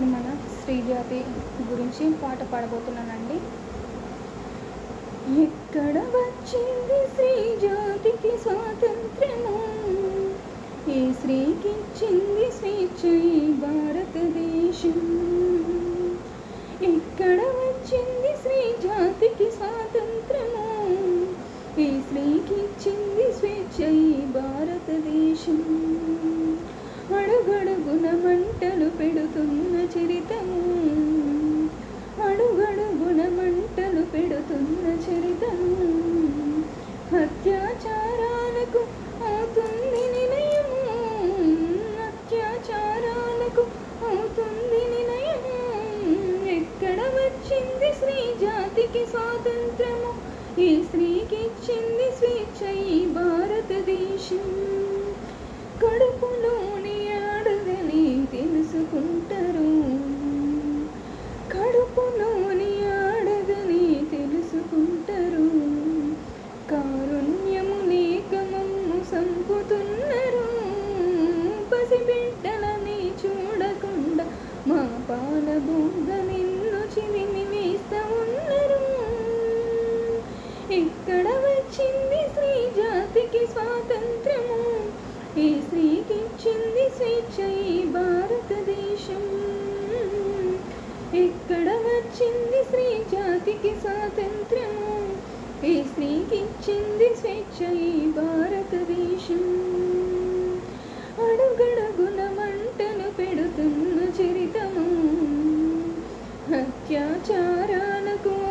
ఇప్పుడు మన శ్రీజాతి గురించి పాట పాడబోతున్నానండి. ఎక్కడ వచ్చింది శ్రీజాతికి స్వాతంత్రము ఏ స్త్రీకిచ్చింది స్వేచ్ఛ ఈ భారతదేశం. ఎక్కడ వచ్చింది శ్రీజాతికి స్వాతంత్రము ఏ స్త్రీకిచ్చింది స్వేచ్ఛ ఈ భారతదేశం. అడుగడుగున మంటలు పెడుతున్న చరితము అడుగడు గుణమంటలు పెడుతున్న చరితము అత్యాచారాలకు అవుతుంది నిలయము అత్యాచారాలకు అవుతుంది నిలయము ఎక్కడ వచ్చింది స్త్రీ జాతికి స్వాతంత్రము? ఈ స్త్రీకి ఇచ్చింది స్వేచ్ఛ ఇక్కడ వచ్చింది స్త్రీ జాతికి స్వాతంత్రము? ఈ స్త్రీకి ఇచ్చింది స్వేచ్ఛ ఈ భారతదేశం. ఇక్కడ వచ్చింది స్త్రీ జాతికి స్వాతంత్రము? ఈ స్త్రీకి ఇచ్చింది స్వేచ్ఛ ఈ భారతదేశం. అడుగడుగున మంటను పెడుతున్న చరితము. అత్యాచారాలకు